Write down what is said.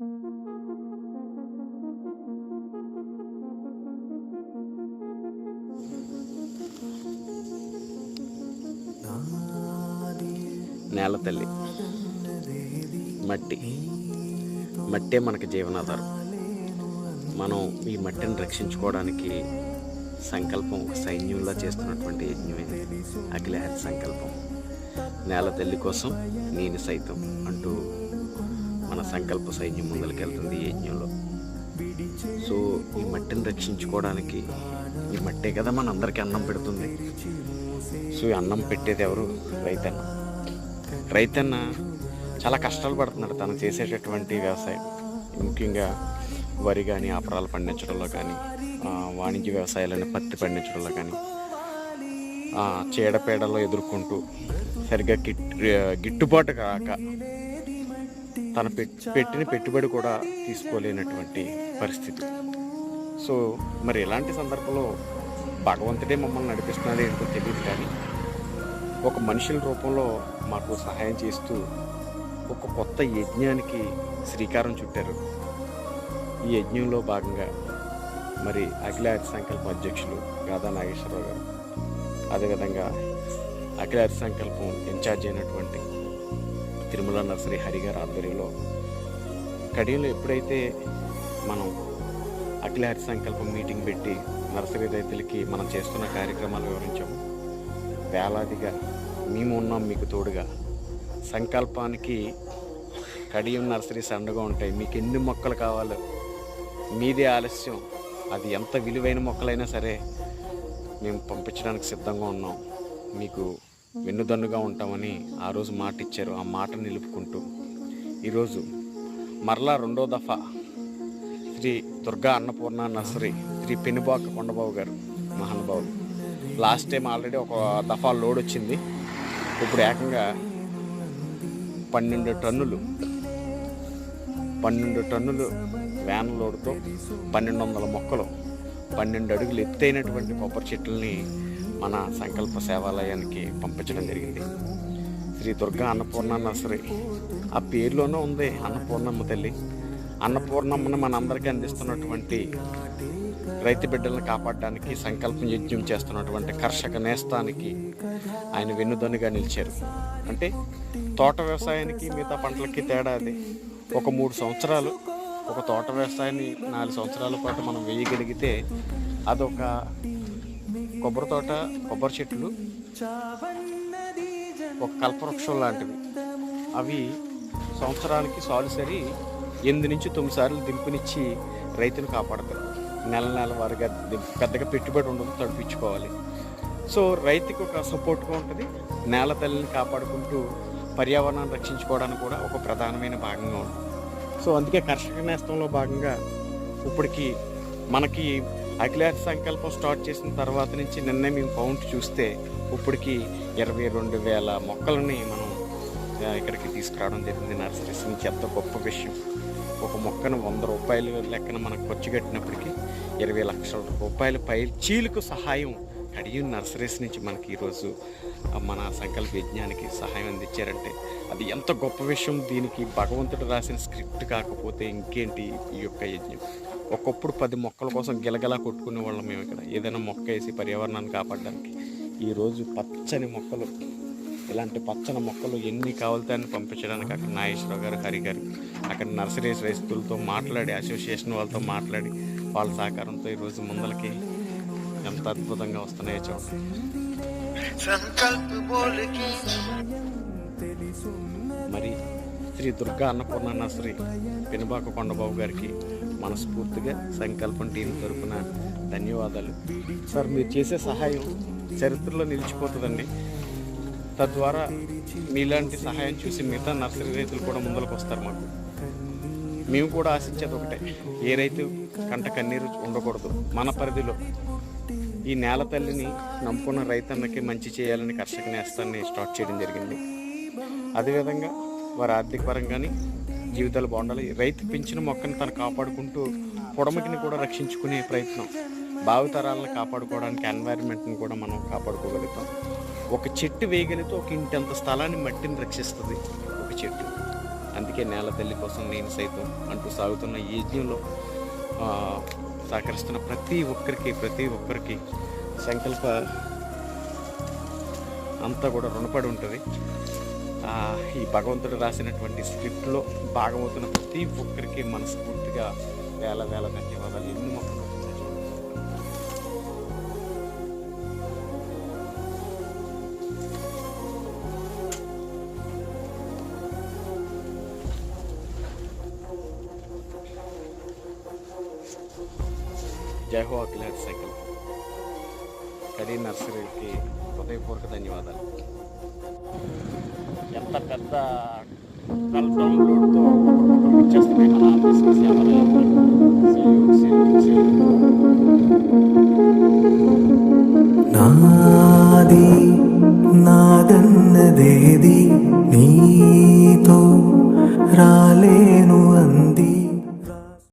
నేల తల్లి. మట్టి. మట్టే మనకి జీవనాధారం. మనం ఈ మట్టిని రక్షించుకోవడానికి సంకల్పం ఒక సైన్యంలో చేస్తున్నటువంటి యజ్ఞమే అఖిలహరి సంకల్పం. నేల తల్లి కోసం నేను సైతం అంటూ మన సంకల్ప సైన్యం ముందరికెళ్తుంది ఈ యజ్ఞంలో. సో ఈ మట్టిని రక్షించుకోవడానికి ఈ మట్టే కదా మన అందరికీ అన్నం పెడుతుంది. సో ఈ అన్నం పెట్టేది ఎవరు? రైతన్న. రైతన్న చాలా కష్టాలు పడుతున్నాడు తను చేసేటటువంటి వ్యవసాయం. ముఖ్యంగా వరి కానీ ఆపరాలు పండించడంలో కానీ వాణిజ్య వ్యవసాయాలని పత్తి పండించడంలో కానీ చీడపేడలో ఎదుర్కొంటూ సరిగ్గా గిట్ గిట్టుబాటు కాక తన పెట్టిన పెట్టుబడి కూడా తీసుకోలేనటువంటి పరిస్థితి. సో మరి ఇలాంటి సందర్భంలో భగవంతుడే మమ్మల్ని నడిపిస్తున్నది ఏంటో తెలియదు కానీ ఒక మనుషుల రూపంలో మాకు సహాయం చేస్తూ ఒక కొత్త యజ్ఞానికి శ్రీకారం చుట్టారు. ఈ యజ్ఞంలో భాగంగా మరి అఖిలారి సంకల్ప అధ్యక్షులు గాదా నాగేశ్వరరావు గారు అదేవిధంగా అఖిలారి సంకల్పం ఇన్ఛార్జ్ అయినటువంటి తిరుమల నర్సరీ హరిగారి ఆధ్వర్యంలో కడియంలో ఎప్పుడైతే మనం అఖిలారి సంకల్పం మీటింగ్ పెట్టి నర్సరీ రైతులకి మనం చేస్తున్న కార్యక్రమాలు వివరించాము వేలాదిగా మేము ఉన్నాం మీకు తోడుగా. సంకల్పానికి కడియం నర్సరీస్ అండగా ఉంటాయి మీకు ఎన్ని మొక్కలు కావాలో మీదే ఆలస్యం. అది ఎంత విలువైన మొక్కలైనా సరే మేము పంపించడానికి సిద్ధంగా ఉన్నాం. మీకు వెన్నుదన్నుగా ఉంటామని ఆ రోజు మాట ఇచ్చారు ఆ మాట నిలుపుకుంటూ ఈరోజు మరలా రెండో దఫా శ్రీ దుర్గా అన్నపూర్ణ నర్సరీ శ్రీ పెనుబాక కొండబాబు గారు మహానుభావులు. లాస్ట్ టైం ఆల్రెడీ ఒక దఫా లోడ్ వచ్చింది. ఇప్పుడు ఏకంగా పన్నెండు టన్నులు పన్నెండు టన్నులు వ్యాన్ లోడ్తో పన్నెండు వందల మొక్కలు పన్నెండు అడుగులు ఎత్తైనటువంటి కొబ్బరి చెట్లని మన సంకల్ప సేవాలయానికి పంపించడం జరిగింది. శ్రీ దుర్గా అన్నపూర్ణ నర్సరీ ఆ పేరులోనే ఉంది అన్నపూర్ణమ్మ తల్లి. అన్నపూర్ణమ్మని మనందరికీ అందిస్తున్నటువంటి రైతు బిడ్డలను కాపాడడానికి సంకల్పం యజ్ఞం చేస్తున్నటువంటి కర్షక నేస్తానికి ఆయన వెన్నుదన్నుగా నిలిచారు. అంటే తోట వ్యవసాయానికి మిగతా పంటలకి తేడా అది. ఒక మూడు సంవత్సరాలు ఒక తోట వ్యవసాయాన్ని నాలుగు సంవత్సరాల పాటు మనం వేయగలిగితే అదొక కొబ్బరి తోట కొబ్బరి చెట్లు ఒక కల్పవృక్షం లాంటివి. అవి సంవత్సరానికి సాలుసరి ఎనిమిది నుంచి తొమ్మిది సార్లు దింపునిచ్చి రైతును కాపాడతారు. నెల నెల వారిగా పెద్దగా పెట్టుబడి ఉండదు తడిపించుకోవాలి. సో రైతుకి ఒక సపోర్ట్గా ఉంటుంది. నేల తల్లిని కాపాడుకుంటూ పర్యావరణాన్ని రక్షించుకోవడానికి కూడా ఒక ప్రధానమైన భాగంగా ఉంటుంది. సో అందుకే కర్షక నేస్తంలో భాగంగా ఇప్పటికి మనకి అఖిలార్ సంకల్పం స్టార్ట్ చేసిన తర్వాత నుంచి నిన్నే మేము కౌంట్ చూస్తే ఇప్పటికి ఇరవై రెండు వేల మొక్కలని మనం ఇక్కడికి తీసుకురావడం జరిగింది నర్సరీస్ నుంచి ఎంత గొప్ప విషయం. ఒక మొక్కను వంద రూపాయలు లెక్కన మనకు ఖర్చు కట్టినప్పటికీ ఇరవై లక్షల రూపాయల పై చీలకు సహాయం కడియం నర్సరీస్ నుంచి మనకి ఈరోజు మన సంకల్ప యజ్ఞానికి సహాయం అందించారంటే అది ఎంత గొప్ప విషయం. దీనికి భగవంతుడు రాసిన స్క్రిప్ట్ కాకపోతే ఇంకేంటి ఈ యొక్క యజ్ఞం? ఒకప్పుడు పది మొక్కల కోసం గిలగల కొట్టుకునే వాళ్ళం మేము ఇక్కడ. ఏదైనా మొక్క వేసి పర్యావరణాన్ని కాపాడడానికి. ఈరోజు పచ్చని మొక్కలు ఇలాంటి పచ్చని మొక్కలు ఎన్ని కావాలని పంపించడానికి అక్కడ నాగేశ్వరరావు గారు హరి గారు అక్కడ నర్సరీ రైతులతో మాట్లాడి అసోసియేషన్ వాళ్ళతో మాట్లాడి వాళ్ళ సహకారంతో ఈరోజు ముందలకి ఎంత అద్భుతంగా వస్తున్నాయో చూడండి. మరి శ్రీ దుర్గా అన్నపూర్ణ నర్సరీ పెనుబాక కొండబాబు గారికి మనస్ఫూర్తిగా సంకల్పం టీం తరపున ధన్యవాదాలు. సార్ మీరు చేసే సహాయం చరిత్రలో నిలిచిపోతుందండి. తద్వారా మీలాంటి సహాయం చూసి మిగతా నర్సరీ రైతులు కూడా ముందరకు వస్తారు మాకు. మేము కూడా ఆశించేది ఒకటే ఏ రైతు కంట కన్నీరు ఉండకూడదు. మన పరిధిలో ఈ నేల తల్లిని నమ్ముకున్న రైతన్నకి మంచి చేయాలని కర్షక నేస్తాన్ని స్టార్ట్ చేయడం జరిగింది. అదేవిధంగా వారి ఆర్థిక పరంగాని జీవితాలు బాగుండాలి. రైతు పెంచిన మొక్కను తను కాపాడుకుంటూ పొడమకిని కూడా రక్షించుకునే ప్రయత్నం. భావితరాలను కాపాడుకోవడానికి ఎన్వైరన్మెంట్ని కూడా మనం కాపాడుకోగలుగుతాం. ఒక చెట్టు వేయగలిగితే ఒక ఇంటంత స్థలాన్ని మట్టిని రక్షిస్తుంది ఒక చెట్టు. అందుకే నేల తల్లి కోసం నేను సైతం అంటూ సాగుతున్న ఈ యజ్ఞంలో సహకరిస్తున్న ప్రతి ఒక్కరికి ప్రతి ఒక్కరికి సంకల్ప అంతా కూడా రుణపడి ఉంటుంది. ఈ భగవంతుడు రాసినటువంటి స్క్రిప్ట్లో భాగమవుతున్న ప్రతి ఒక్కరికి మనస్ఫూర్తిగా వేల వేల ధన్యవాదాలు. ఎన్ని మొక్కలు వచ్చిందో చూడండి. జై హో సైకిల్. కడీ నర్సరీకి హృదయపూర్వక ధన్యవాదాలు. అంత పెద్ద డౌన్లోడ్ రోడ్తో ఒకరికొకరు ఇచ్చేస్తున్నాయి మన ఆఫీస్కి ఎవరు